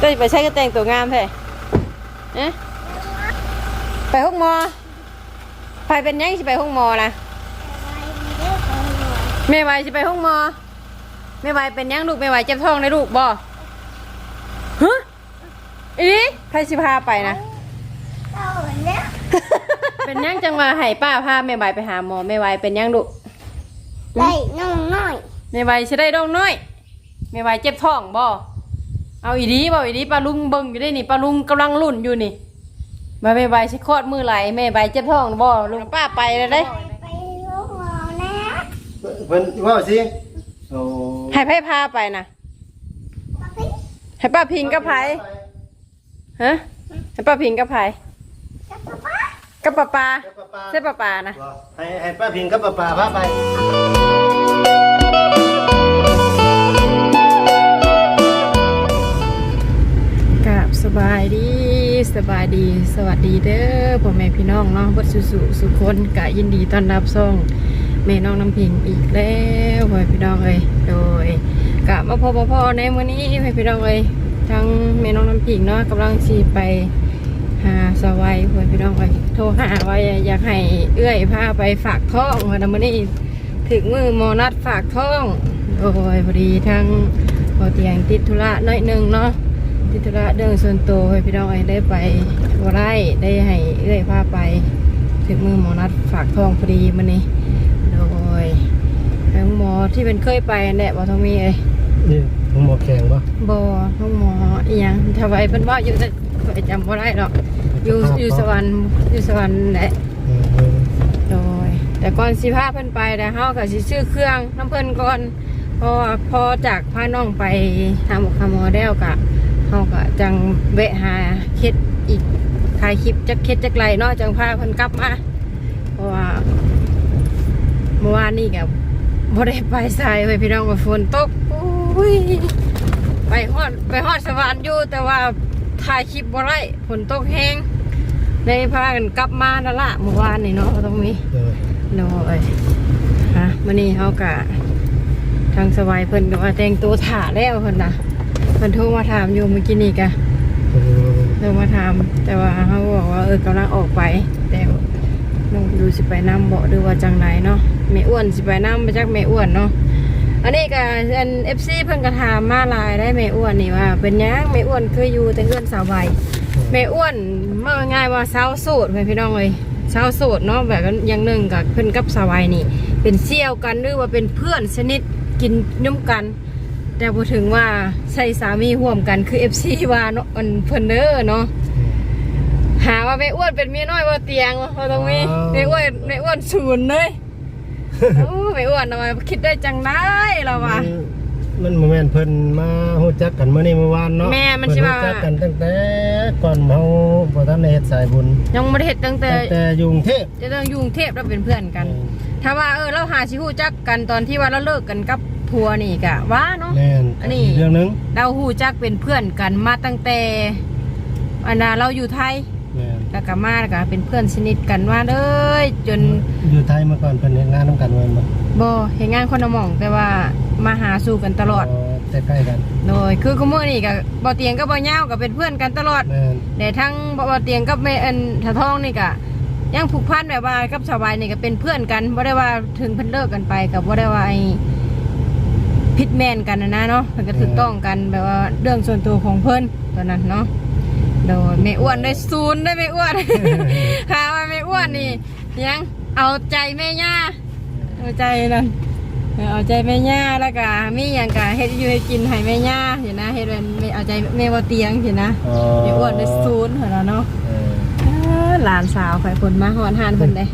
เต้ยไปใช้ก็แต่งตัวงามแท้เอ๊ะไปห้องหมอไปเป็นหยังสิไปห้องหมอนะแม่ไหวสิไปห้องหมอแม่ไหวเป็นหยังลูกแม่ไหวเจ็บท้องเลยลูกบ่ฮะอีใครสิพาไปนะเป็นหยังจังว่าให้ป้าพาแม่ไหวไปหาหมอแม่ไหวเป็นหยังลูกได้น้องน้อยแม่ไหวสิได้ดองน้อยแม่ไหวเจ็บท้องบ่ เอาอีดีบ่อีดีปลาลุงเบิ่งอยู่ได้นี่ปลาลุงกำลังลุ่นอยู่นี่มาแม่ไหวสิคลอดมือไหลแม่ไหวเจ็บท้องบ่ลุงป้าไปเลยเด้ไปโรงหมอนะเพิ่นว่าสิโอ้ให้ไผพาไปนะให้ป้าพิงกับไผฮะให้ป้าพิงกับไผกับป้าปากับป้าป้าใช่ป้าปานะบ่ให้ให้ป้าพิงกับป้าป้าพาไป บสบายดีสบายดี สวัสดีเด้อพ่อแม่พี่น้องเนาะบัดสุสุสุคนกะยินดีต้อนรับส่งแม่น้องน้ำพิงอีกแล้วพ่อพี่น้องเอ้ยโดยกะมาพบมาพ่อในมื้อนี้พ่อพี่น้องเอ้ยทั้งแม่น้องน้ำพิงเนาะกำลังสิไปหาสวัยพ่อพี่น้องเอ้ยโทรหาว่าอยากให้เอื้อยพาไปฝากท้องว่านมื้อนี้ถึงมือมอนัดฝากท้องโอ้ยพอดีทั้งพอเตียงติดธุระน้อยหนึงเนาะ ทิธุระเรื่องส่วนตัวให้พี่น้องไอ้ได้ไปบ่ได้ได้ให้เอื้อยพาไป ถึงมือหมอนัดฝากทองพอดีมันนี่โดยทั้งหมอที่เป็นเคยไปแหละบ่ต้องมีเอ้ยนี่ผมหมอแข็งบ่บ่ทั้งหมออีหยังถ้าไว้เป็นว่าอยู่แต่ไปจำบ่ได้หรอกอยู่อยู่สวรรค์อยู่สวรรค์แหละอืมอืมโดย แต่ก่อนสิพาเพิ่นไปแต่เฮาก็สิซื้อเครื่องน้ำเพิ่นก่อนเพราะว่าพอจากพาน้องไปหาหมอคาหมอแล้วก็ เฮาก็จังแวะหาเฮ็ดอีกถ่ายคลิปจักเฮ็ดจักไรเนาะจังพาเพิ่นกลับมาเพราะว่าเมื่อวานนี่ก็บ่ได้ไปใส่ไว้พี่น้องว่าฝนตกอุ้ยไปฮอดไปฮอดสวรรค์อยู่แต่ว่าถ่ายคลิปบ่ได้ฝนตกแฮงได้พากันกลับมานั่นละเมื่อวานนี่เนาะตรงนี้เออโดยฮะมื่อนี้เขากะทางสบายเพิ่นก็ว่าแต่งตัวถ่าแล้วเพิ่นนะ เพิ่นโทรมาถามอยู่เมื่อกี้นี่กะเออโทรมาถามแต่ว่าเขาบอกว่าเออกำลังออกไปแต่น้องดูสิไปน้ำบ่หรือว่าจังไหนเนาะแม่อ้วนสิไปน้ำไปจักแม่อ้วนเนาะอันนี้ก็อันเอฟซีเพิ่นก็ถามมาหลายได้แม่อ้วนนี่ว่า เป็นหยังแม่อ้วนเคยอยู่แต่เพื่อนสาวใบแม่อ้วนมาง่ายว่าสาวโสดไปพี่น้องเลยสาวโสดเนาะแบบอย่างหนึ่งกับเพื่อนกับสาวายนี่ เป็นเซี่ยวกันหรือว่าเป็นเพื่อนสนิทกินย่มกัน แต่พอถึงว่าใส่สามีห่วมกันคือ FC ว่าเนาะอันเพิ่นเด้อเนาะหาว่าแม่อ้วนเป็นเมียน้อยว่าเตียงว่าตรงนี้แม่อ้วนแม่อ้วนศูนย์เลยโอ้แม่อ้วนทำไมคิดได้จังได้เราว่ามันโมเมนต์เพิ่นมาฮู้จักกันเมื่อนี้เมื่อวานเนาะแม่มันสิเพิ่ว่ารู้จักกันตั้งแต่ก่อนเฮาบ่ทันได้เฮ็ดสายบุญยังไม่ได้เห็นตั้งแต่ตั้งแต่อยู่กรุงเทพจะต้องอยุ่กรุงเทพแล้วเป็นเพื่อนกัน ถ้าว่าเออเราหาชิฮู้จักกันตอนที่ว่าเราเลิกกันกับ ผัวนี่กะว่าเนาะแม่นอันนี้กเรื่องหนึงเราฮู้จักเป็นเพื่อนกันมาตั้งแต่อันน่ะเราอยู่ไทยแม่นแล้วก็มาแล้วก็เป็นเพื่อนสนิทกันมาเลยจนอยู่ไทยมาก่อนเพิ่นเฮ็ดงานนํกันไว้บ่บ่เห็นงานคนละหม่องแต่ว่ามาหาสู่กันตลอดแต่ใกล้กันโดยคือคุมื้อนี่ก็บ่เตียงกับบ่ยาวก็เป็นเพื่อนกันตลอดแม่นแต่ทั้งบ่เตียงกับแม่อันถาทองนี่ก็ยังผูกพันแบบว่ากับสาวายนี่ก็เป็นเพื่อนกันบ่ได้ว่าถึงเพิ่นเลิกกันไปกับบ่ได้ว่าไอ้ พิษแมนกันนะนะเนาะเพิ่นก็ถูกต้องกันแบบว่าเรื่องส่วนตัวของเพิ่นตอนนั้นเนาะโดยแม่อ้วนได้ศูนย์ได้แม่อ้วนหาว่าแม่อ้วนนี่ยังเอาใจแม่ย่าเอาใจนั่นเออเอาใจแม่ย่าแล้วก็มีหยังก็เฮ็ดอยู่ให้กินให้แม่ย่าเห็นนะเฮ็ดเป็นเอาใจแม่บ่เตียงเห็นนะอ๋อไอ้อ้วนได้ศูนย์เหรอเนาะเอออ้าหลานสาวไฟคนมาหอนหานเพิ่นได้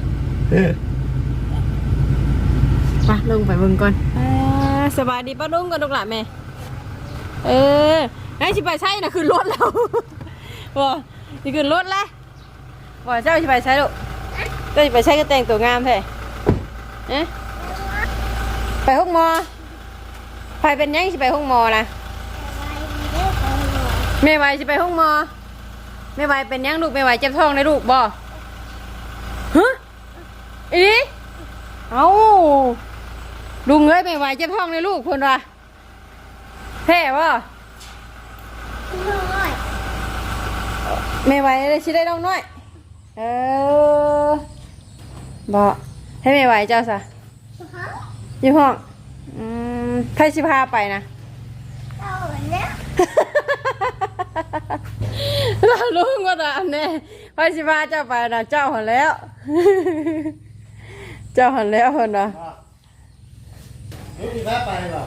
ไปลงไปเบิ่งก่อนอ่า สบายดีป้าลุงก่อนลูกหลาแม่ เออไอ้สิไปใช่น่ะคือรถแล้วบ่สิขึ้นรถล้วบ่เจ้าสิไปใช้ลูกเจ้าสิไปใช้ก็แต่งตัวงามแท้เอ๊ะไปห้องมอไปเป็นยังสิไปห้องมอนะแม่ไหวสิไปห้องมอแม่ไหวเป็นยังลูกแม่ไหวเจ็บท้องเลยลูกบ่ฮะอีเอ้า ลุงเอ้ยแม่ไหวเจ็บท้องเลยลูกคนว่ะแพ้บ่น้อยไม่ไหวเลยชิได้ดองน้อย เออบอกให้ไม่ไหวเจ้าซะอยู่ห้องอืมใครสิพาไปนะเอาเนี่ยเราลุงว่าตามแน่ใครสิพาเจ้าไปนะเจ้าหันแล้ว เจ้าหันแล้วคนนะ นี่มีพาไปบ่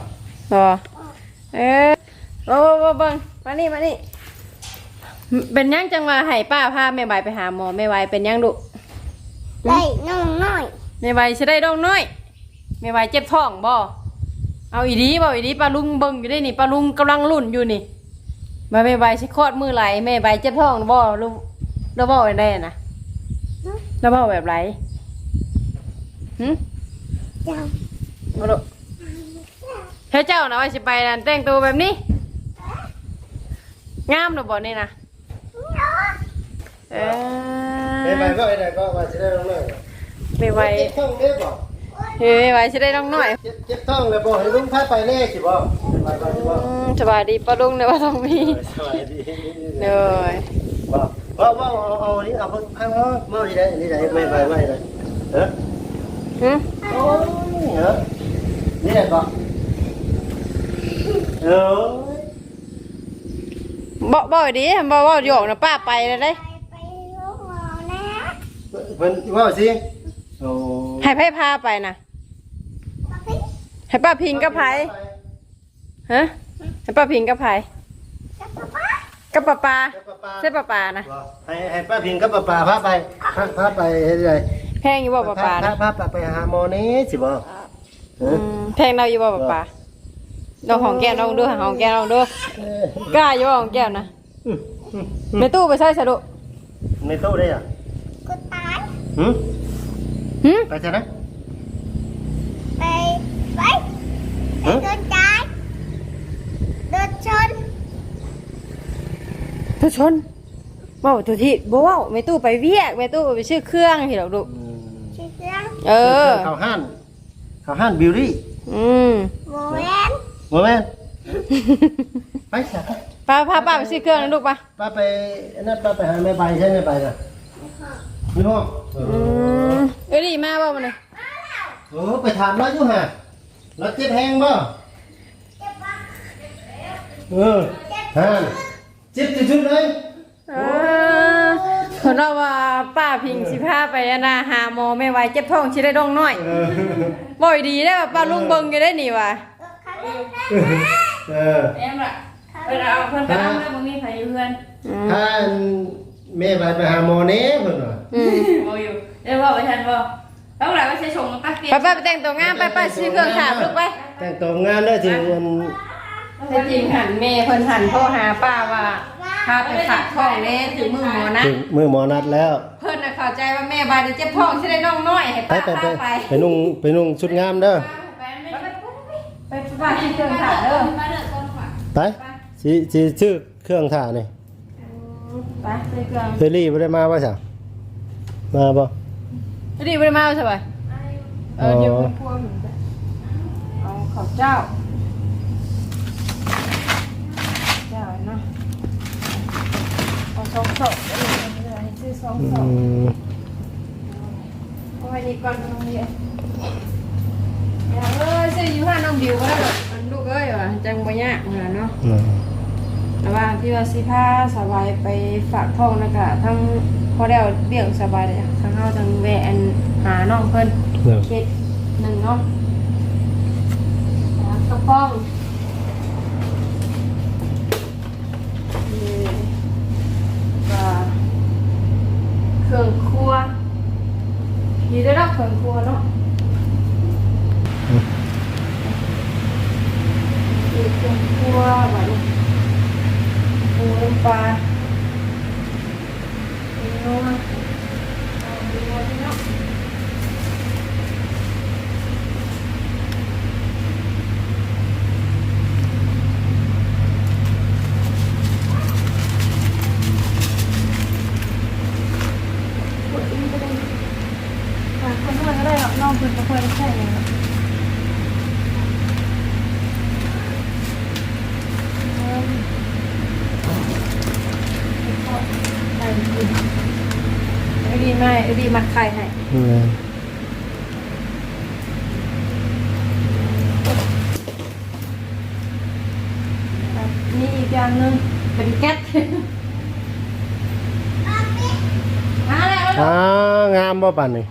บอเออโอ้โอ้เบิ่งมานี่มานี่ เป็นยังจังว่าให้ป้าพาแม่ใบไปหาหมอแม่ใบเป็นยังดุได้น้องน้อยแม่ใบสิได้ดองน้อยแม่ใบเจ็บท้องบ่เอาอีดีบ่อีดีปลาลุงเบิ่งอยู่ได้นี่ปลาลุงกำลังลุ่นอยู่นี่มาแม่ใบสิคลอดมือไหลแม่ใบเจ็บท้องบ่ลูกเราบ่ได้นะเราบ่แบบไรหึเจ้า เอาเจ้านะว่าสิไปนั่นแต่งตัวแบบนี้ งามหรือบ่นี่นะเอไปไปอก็ไอ้ได้ก็ว่าสิได้น้องน้อยไม่ไหวเจ็บท้องเด้บ่เฮ้ยไม่ไหวสิได้น้องหน่อยเจ็บเจ็บท้องแล้วบ่ให้ลุงพาไปแน่สิบ่ไปไปสิบ่อืมสบายดีปะลุงในว่าต้องมีสวัสดีเลยบ่ว่าว่าเอาเอานี่เอาเอาเอาเอานี่ได้นี่ได้ไม่ไปไม่ได้เออหึโอ้ยเหรอนี่ได้บ่ เออบ่บ่ดีบ่บ่หยอกนะป้าไปเลยได้ไปไปลูกหมอนะเพิ่นว่าสิโอ้ให้ไพ่พาไปนะปะพี่ให้ป้าพิงกับไผฮะให้ป้าพิงกับไผกับป๊าป๊ากับป้าปากับป้าใช่ป้าปานะให้ให้ป้าพิงกับป้าป้าพาไปพาพาไปเฮ็ดไดแพงอยู่บ่ป้าปาพานะพาพาไปหาหมอนี้สิบ่อืมแพงเราอยู่บ่ป้าปา ลองของแก้วลองดูหาของแก้วลองดูเออกล้าอยู่บ่ของแก้วนะอืมอืมในตู้ไปใส่สะดุในตู้ได้อะกูตายหึหึไปจ้ะนะไปไปหึเดินตายเดินชนตัวชนเว้าตัวที่บ่เว้าแม่ตู้ไปเวียกแม่ตู้ไปซื้อเครื่องที่ดอกดุอืมชื่อเรื่องเออเข้าห้านเข้าห้านบิวตี้อืมโมเวน บ่แม่นไปจ้ะป้าพาป้าไปซื้อเครื่องนะลูกปะป้าไปอันนั่นป้าไปหาแม่ใบใช่ไหมไปน่ะนี่ห้องเออือมเอ้ยดีมาบ่มันเลยโอ้ไปถามแล้วอยู่ฮะแล้วเจ็บแห้งบ่เออฮะเจ็บจุดๆเลยเออคนเราว่าป้าพิงสิพาไปอันนาหาหมอไม่ไหวเจ็บท้องชิได้ดองน้อยเออ บ่อยดีได้ว่าป้าลุงเบิ่งอยู่ได้นี่ว่ะ เออเอ็มล่ะเพิ่นเอาเพิ่นไปเอาแล้วบ่มีไผอยู่เพื่อนอืมถ้าแม่ไปไปหาหมอเน่เพิ่นว่าอืมบ่อยู่เดี๋ยวบอกไปทันบ่ต้องหลายว่าใช้ชงตักเปียไปป้าไปแต่งตัวงามไปป้าซื้อเครื่องถามลูกไปแต่งตัวงานได้ถึงอันแต่จริงหันแม่เพิ่นหันโทรหาป้าว่าพาไปฝากท้องแน่ถึงมือหมอนะถึงมือหมอนัดแล้วเพิ่นน่ะเข้าใจว่าแม่บาดเจ็บท้องสิได้น้องน้อยให้ไปป้าไปไปพาไปไปนุ่งไปนุ่งชุดงามเด้อไปฝากที่เครื่องถาเด้อมาเด้อต้นขวาไปสิสิชื่อเครื่องถ่านี่ไปไปเครื่องเฮลี่บ่ได้มาว่าจ้ะมาบ่ดีบ่ได้มาใช่ป่ะเออเดี๋ยวเพิ่นพัวหมือนกันเอาข้าวเจ้าเจ้าเนาะเอาสองศอกเดี๋ยวให้ซื้อสองอืศอกมเอาไว้นี่ก่อนน้องเดียอย่าเอ้ยซื้ออยู่ห้าน้องบิวก็ได้หรอกอันลูกเอ้ยว่ะจังบ่ยากเหมือนเนาะอืมแต่ว่าที่ว่าสิพาสบายไปฝากท้องนะคะทั้งพอแล้วเบี่ยงสบายเลยทั้งเฮาทั้งแวะอันหาน้องเพิ่นเนาะเขตหนึ่งเนาะแล้วกระป้องนี่ก็เครื่องครัวดีได้รับเครื่องครัวเนาะมีเครื่องครัวแบบนี้ ปูน้ำปลา เนื้อเอาเนื้อที่เนาะกดอีกก็ได้อะคนนวดก็ได้หรอกน้องเพิ่นก็ค่อยได้ใช่ไงเนาะอืม ใส่ ดีไม่เอดีมัดไข่ให้อืมนี่อีกอย่างหนึงเป็นแก๊สมาแล้วอ่างามบ่ปานนี่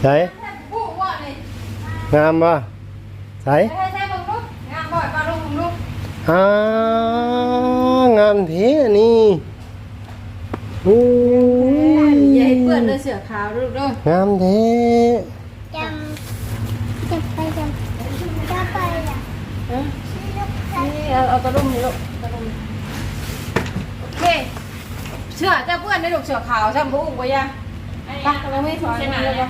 ใส่ผู้ว่านี่งามบ่ใส่ใช่ใช่มึงลูกงานบ่อยปลาลูกมึงลูกอ่างามเท่นี่อู้อย่าให้ เปื้อนเลยเสือขาวลูกเด้องามเท่จำจะไปจำจะไปอะเอ้ยนี่เอาเอาตะลุ่มนี่ลูกตะลุ่มโอเคเสือจะเปื้อนได้ลูกเสือขาวใช่ไหมบุ้งไปยังไปเราไม่สอนเลยปะ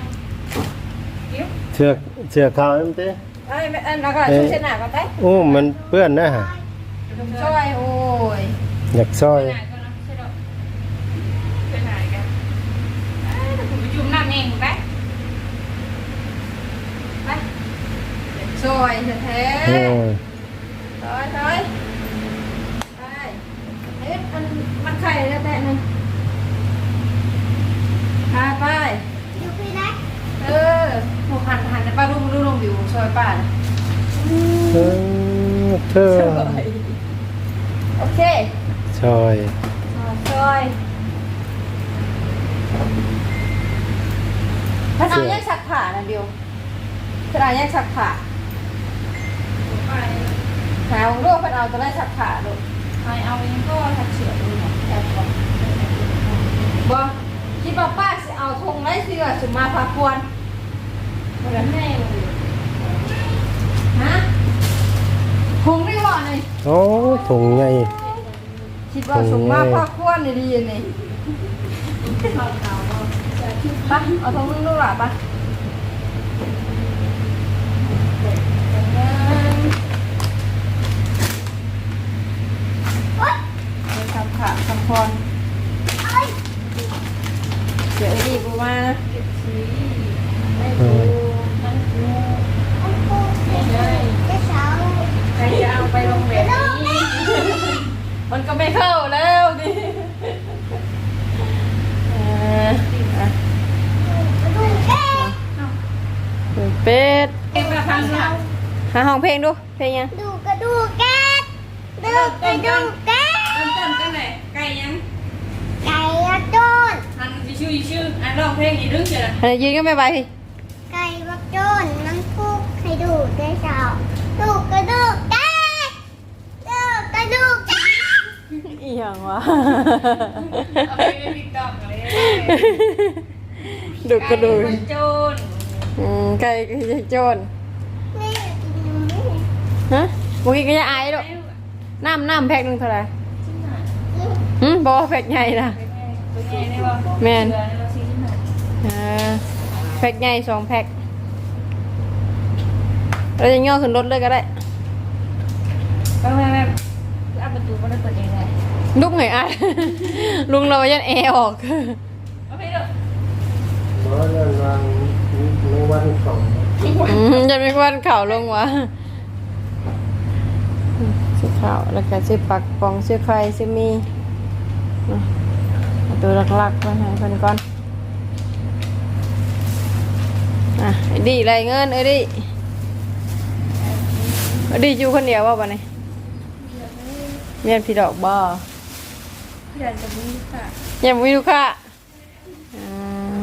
เชือกเชือกขาวนั่นเต้เอ้ยอันนั้นก็ช่วยเช็ดหน้าก่อนได้โอ้มันเปื้อนนะฮะช่วยโอ้ยอยากซอย ไหนก็นะใช่ดอกไปไหนกันเอ้ยแต่ผมไปจุ่มน้ำเองถูกไหม ไป ช่วยแท้โอ้ยๆช่วยช่วยไปเอ๊ะมันมันไข่แล้วแต่นึงพาไป อยู่ที่ไหนเออหมูหันหันป้าลุงลุงลงอยู่ช่วยป้านะเออเธอโอเคซอยช่วยถ้าเอาแยกสักผ่านะเดียวถ้าเอาแยกสักผ่าไป หาของลูกเพิ่นเอาตัวได้สักผ่าลูกไปเอาเองก็ทักเสือดูหน่อยจับก่อนบ่คิดว่าป้าสิเอาธงไว้เสื้อสุมาพาควรเหมือนแม่เลยฮะธงนี่ว่าไงโอ้ถุงใหญ่คิดว่าสุมาพาควรนี่ดีนี่ไปเอาธงนึงลูกหล่ะไปทำขาทำ พรเดี๋ยวดีบูมาไม่ดูมันดูอันกูจะเสาใครจะเอาไปโรงเรียนนี้มันก็ไม่เข้าแล้วดิเอออะดูแก่เป็ดเองมาทำเนี่ยหาห้องเพลงดู เพลงยัง ดูกระดูกแก่ดูกระดูกแก่ เริ่มต้นกันเลยไก่ยัง ไก่กระโดด อันที่ ชื่อชื่ออันร้องเพลงอีกเรื่องเชียวอันนี้ยืนก็ไม่ไปพี่ไก่กระโดดน้ำคุกให้ดูได้เสาดูกระดูกแก่ดูกระดูกแก่อีหยังวะเอาไปในติ๊กต็อกเลยดูกระดูกโจนอืมไก่ก็จะโจรนี่กินนมนี่ฮะเมื่อกี้ก็จะอายดูน้ำน้ำแพ็คหนึงเท่าไหร่หืมบอกว่าแพ็คใหญ่นะตัวใหญ่ได้ป่ะ แม่นเดือนละสี่สิบห้าอ่าแพ็คใหญ่สองแพ็คเราจะย่อขึ้นรถเลยก็ได้แม่แม่แม่อัพประตูก็ได้เปิดเองเลยลุกหน่อยอะลุงเรายันแอร์ออกเอาไปเถอะบ่เรื่องวางในวันของอืมจะมีวันข่าวลงวะชื่อข่าวแล้วก็ชื่อปักปองชื่อใครชื่อมีเนาะเอา ตัวหลักๆมาให้คนก่อนอะไอ้ดีไรเงินเอ้ยดิไอ้ดีอยู่คนเดียวว่าปะเนี่ยเมียนพี่ดอกบ่เดือนจะมีค่ะยังไม่รู้ค่ะอ่า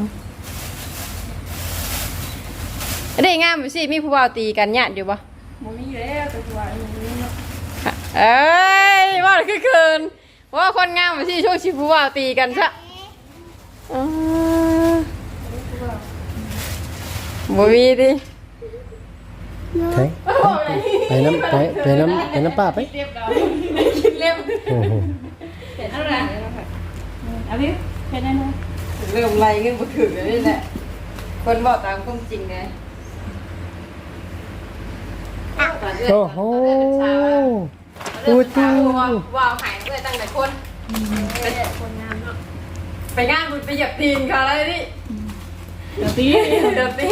ไอ้ดีงามอยู่สิมีผู้บ่าวตีกันญาติอยู่ปะมันมีอยู่แล้วแต่ตัวอันนี้เนาะเอ้ยว่าคือคืน ว่าคนงามมาที่ช่วงชิบูว่าตีกันซะอ่าบ่มีดิใช่ไปน้ำไปไปน้ำไปน้ำป้าไปเรียบร้อยไม่คิดเล่มโอ้โหเสร็จแล้วนะเอาพี่แค่นั้นนะเริ่มไรเงินบ่ถึงเลยนี่แหละคนบอกตามความจริงไงโอ้โห เริ่มเป็นสาวว่าว้าวหายเลยตั้งแต่คนไปคนงามเนาะไปงานบุญไปเหยียบตีนเขาอะไรนี่เดี๋ยวตีเดี๋ยวตี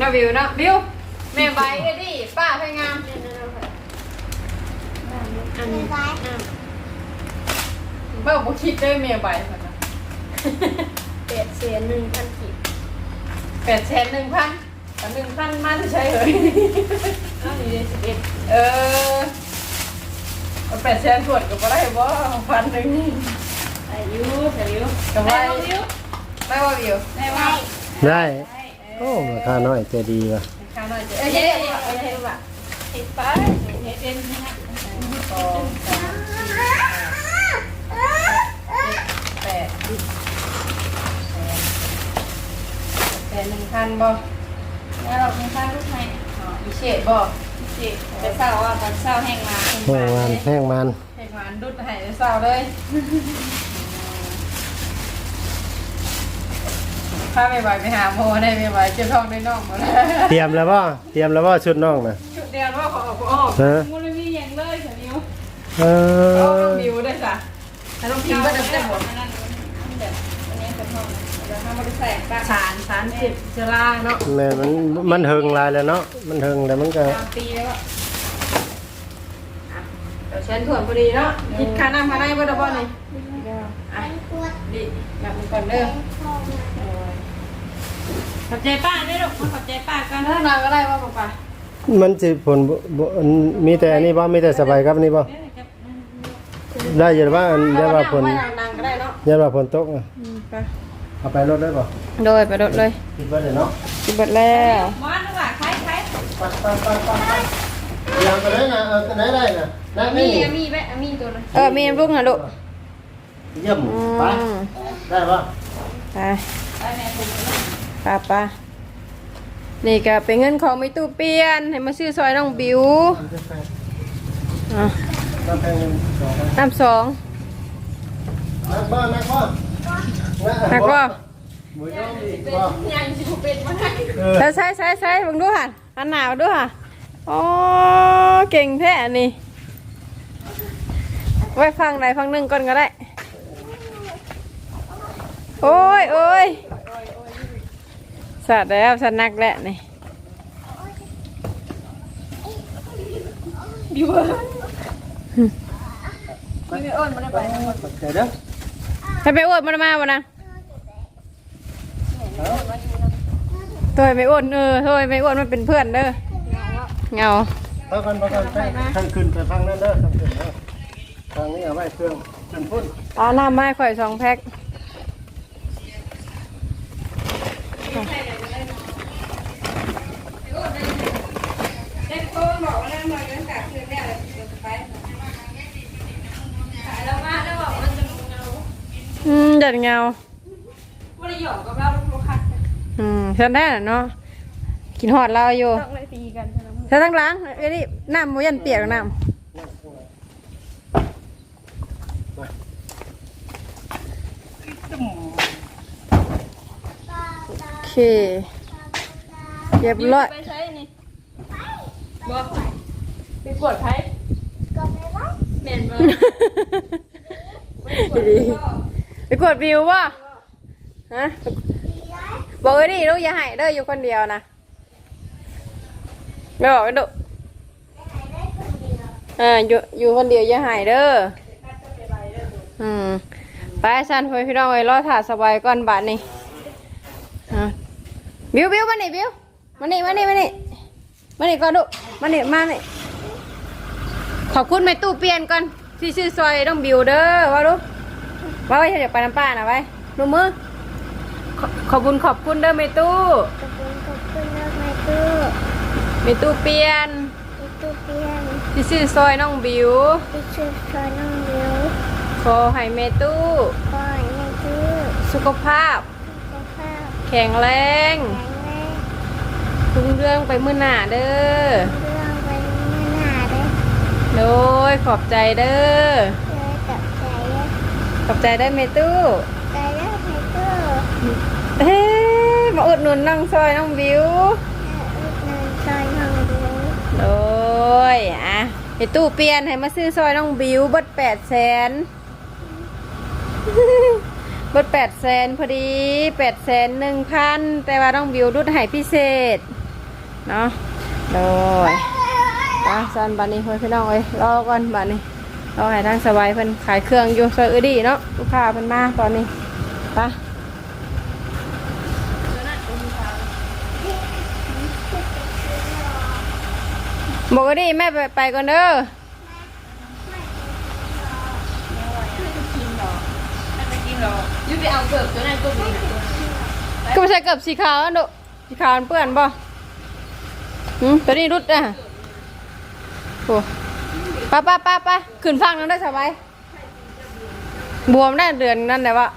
น้าวิวนะวิวแม่ใบเอ็ดดี้ป้าพยงามอันไม่ไหวเบิ่งบ่คิดได้เมียใบพุ่นน่ะเป็ดเสียหนึ่งพันขีดแปดแสนหนึ่งพัน กับหนึ่งพันมาจะใช่เหรออ้าวนี่เดือนสิบเอ็ดเออเอาแปดแสนถวดก็บ่ได้บ่พันหนึ่งอายุอายุก็ได้ไว้บ่วิวไม่ว่าวิวได้ว่าได้ได้เอโอ้อราคาน้อยใจดีว่ะข้าวหน่อยจะเอ้ยเอ้ยเอ้ยเอ้ยเอ้ยว่ะติดไปเฮ็ดเป็นนะฮะสองสามแปดแปดหนึ่งพันบ่ แล้วเราเป็นข้างลูกไม้อ๋อพิเศษบ่พิเศษแต่เศร้าว่าตอนเศร้าแห้งมาแห้งมันแห้งมันให้หวานดุดให้เศร้าเลยถ้าไม่ไหวไปหาโมได้ไม่ไหวเจ็บท้องได้น่องหมดแล้วเตรียมแล้วบ่เตรียมแล้วบ่ชุดน้องน่ะชุดเดียวว่าขอออกก็ออกฮะมูลมีอย่างเลยสามิวเอเอาอต้องบิวด้วยจ้ะถ้าต้องพิมพ์ก็จะเต็มหมด อันนั้นมันแบบอันนี้เป็นห้องเดี๋ยวทำบริษัทป้าสารสารสิบเจล่าเนาะแม่มันมันเฮิงหลายแล้วเนาะมันเฮิงแต่มันก็สามปีแล้วอะเดี๋ยวเชนถ่วนพอดีเนาะคิดค่าน้ำค่าในบ่ได้บ่นี่เดี๋ยวอะมันปวดดิแบบนี้ก่อนเด้อคอมาขอบใจป้าด้วยลูกมาขอบใจป้ากันถ้าเราก็ได้ว่าป่ะมันสิผลบ่บ่อันมีแต่อันนี้บ่มีแต่สบายครับอันนี้บ่ได้อยู่ว่าอันได้ว่าผลไม่นางก็ได้เนาะได้ว่าผลตกอะ ไป เอาไปรถได้บ่โดยไปรถเลยคิดว่าได้เนาะกินหมดแล้วมอนลูกอะใครใครไปไปไปไปไปยังก็ได้นะเออก็ได้ได้นะนั่งมีนี่มีแม่มีตัวนึงเออมีลูกนะลูกเยี่ยมอืไปมได้ป่ะไปไปแม่ถูกป้าป้านี่ก็เป็นเงินของมีตู้เปลี่ยนให้มาซื้อซอยน้องบิวอะน้ำแพงเงินสองพันน้ำสองนักบ้านนักบ้าน หักบ่หมูย่องดีบ่ยังสิบเป็นมาได้เออแล้วใช้ใช้ใช้เบิ่งดูค่ะอันหนาวดูค่ะอ๋อเก่งแท้อันนี่ไว้ฟังใดฟังหนึ่งก่อนก็ได้ โอ้ยโอ้ยสัตว์แล้วสัตว์นักแล้วนี่บิวไม่อ้นมาได้ไปเดี๋ยวเด้อให้ไปอ้วนมันมาบ่นะ ตัวให้ไปอ้วนเออตัวให้ไปอ้วนมันเป็นเพื่อนเด้อเงาเอากันเอากันไปทางขึ้นไปฟังนั่นเด้อทางขึ้นเด้อทางนี้เอาไว้เครื่องขึ้นพุ่นเอาน้ำไม้ข่อยสองแพ็คเด็กโตบอกว่านั่งมาเรื่องาไปขายแล้วมาแล้วบอกมันจะเงาอืมเด็ดเงาไม่ได้หยอกกับเรา ฉันได้น่เนาะกินหอดเราอยู่ต้องเลยตีกันใช่ไหมถ้าทั้งล้างไอ้นี่น้ำหมูยันเปียกน้ำโอเคเรียบร้อยไปใช้นี่บอกไปกดไพ่ก็ไม่ไหวเมนบอดีไปกดวิวป่ะฮะ บอกไอ้นี่ลูกอย่าให้เด้ออยู่คนเดียวนะไม่บอกไอ้ดุเอออยู่อยู่คนเดียวอย่าให้เด้ออืมไปสันไปพี่น้องไว้รอถ่าสบายก่อนบาทนี่อบิวบิวมานี่บิวมานี่มานี่มานี่มานี่ก่อนดุมานี่มานี่ขอบคุณแม่ตู้เปลี่ยนก่อนที่ชื่อซอยต้องบิวเด้อว่าดูว่าไว้เดี๋ยวไปน้ำป้านะไว้ดูมือ ขอขอบคุณขอบคุณเด้อเมตู้ขอบคุณขอบคุณมากแม่ตู้เมตู้เปลี่ยนพี่ตู้เพียนที่ชื่อซอยน้องบิวพี่ชื่อชอยน้องวิวขอให้เมตู้ขอให้แม่ตู้สุขภาพ สุขภาพแข็งแรงแข็งแรงรุ่งเรื่องไปมื้อหน้าเด้อ เรื่องไปไม่หนาเด้อโดยขอบใจเด้อเลยกับใจเด้อ ขอบใจได้อเมตู้ใจเด้อแม่ตู้ เฮ้มาอุดหนุนน้องซอยน้องบิวอุดหนุนชอยน้องวิวโดยอะเมตู้เปลี่ยนให้มาซื้อซอยน้องบิวเบดแปดแสนเบิดแปดแสนพอดีแปดแสนหนึ่งพันแต่ว่าต้องบิวรุดให้พิเศษเนาะโดยตาสันบานี้เฮ้ยพี่น้องเอ้ยรอก่อนบานี้เราให้ทางสบายเพิ่นขายเครื่องอยู่ซอยอือดีเนาะลูกค้าเพิ่นมาตอนนี้ไป บอกว่าดีแม่ไปไปก่อนเด้อไม่ไปกินหรอกยูไปเอาเกิบตัวนั้นก็มีนะก็ไม่ใช่เกือบสีขาวนะดุสีขาวมันเปื้อนบ่หืมตัวนี้รุดอะโอ้ป้าป้าป้าป้าขึ้นฟังนั้นได้สบายบวมได้เดือนนั่นแหละวะ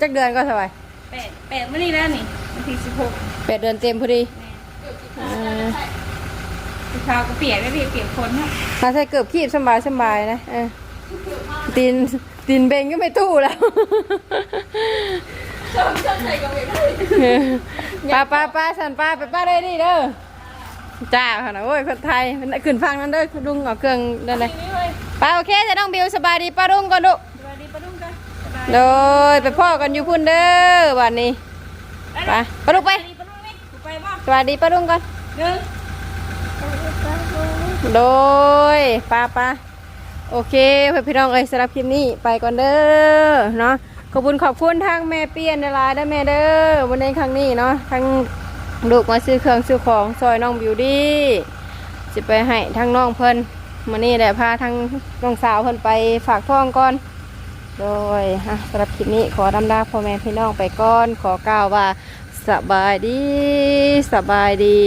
จักเดือนก็สบายแปดแปดมื่อนี้แล้วนี่วันที่สิบหกแปดเดือนเต็มพอดี เออเช้าก็เปียกไม่เปียกเปียกคนเนาะถ้าใส่เกือบขีบสบายสบายนะเออตีนตีนเบงก็ไม่ตู้แล้วชอบชอบใส่กับเด็กป้าป้าป้าสันป้าไปป้าได้นี่เด้อจ้าค่ะนะโอ้ยคนไทยมันขึ้นฟังนั้นเด้อลุงเอาเครื่องนั่นเลยนี่เว้ยป้าโอเคจะต้องบิวสบายดีป้ารุ่งก่อนดุสวัสดีป้าดุ้งกันสบายโดยไปพ่อกันอยู่พุ่นเด้อวันนี้ไปป้าลุกไปสวัสดีป้าดุ้งไหมกูไปบ้างสวัสดีป้ารุ่งก่อนหนึ่ง โดยปาปาโอเคเพื่อนพี่น้องเอ้ยสำหรับคลิปนี้ไปก่อนเด้อเนาะขอบคุณขอบคุณทางแม่เปี้ยนในไลน์ได้แม่เด้อวันในครั้งนี้เนาะทั้งลูกมาซื้อเครื่องซื้อของซอยน้องบิวดี้จะไปให้ทั้งน้องเพิ่นมานี่แหละพาทั้งน้องสาวเพิ่นไปฝากท้องก่อนโดยอะสำหรับคลิปนี้ขอดำลาพ่อแม่พี่น้องไปก่อน ขอกล่าวว่าสบายดีสบายดี